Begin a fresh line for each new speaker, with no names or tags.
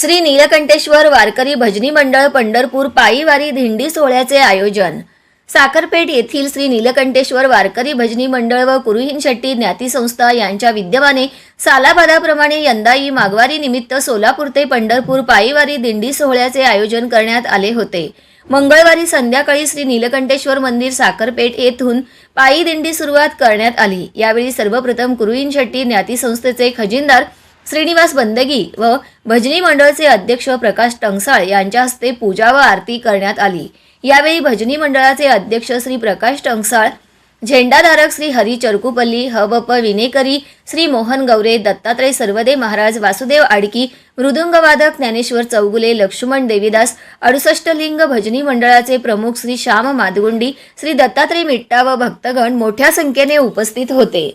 श्री नीलकंठेश्वर वारकरी भजनी मंडळ पंढरपूर पायीवारी दिंडी सोहळ्याचे आयोजन. साखरपेठ येथील श्री नीलकंठेश्वर वारकरी भजनी मंडळ व कुरुहीन शेट्टी ज्ञाती संस्था यांच्या विद्यमाने सालाबादाप्रमाणे यंदाही माघवारी निमित्त सोलापूर ते पंढरपूर पायीवारी दिंडी सोहळ्याचे आयोजन करण्यात आले होते. मंगळवारी संध्याकाळी श्री नीलकंठेश्वर मंदिर साखरपेठ येथून पायी दिंडी सुरुवात करण्यात आली. यावेळी सर्वप्रथम कुरुईन शेट्टी ज्ञाती संस्थेचे खजिनदार श्रीनिवास बंदगी व भजनी मंडळचे अध्यक्ष प्रकाश टंगसाळ यांच्या हस्ते पूजा व आरती करण्यात आली. यावेळी भजनी मंडळाचे अध्यक्ष श्री प्रकाश टंगसाळ झेंडाधारक श्री हरी चरकुपल्ली हबप विनेकरी श्री मोहन गौरे दत्तात्रय सर्वदे महाराज वासुदेव आडकी मृदुंगवादक ज्ञानेश्वर चौगुले लक्ष्मण देवीदास अडुसष्ट लिंग भजनी मंडळाचे प्रमुख श्री श्याम मादगुंडी श्री दत्तात्रय मिट्टा व भक्तगण मोठ्या संख्येने उपस्थित होते.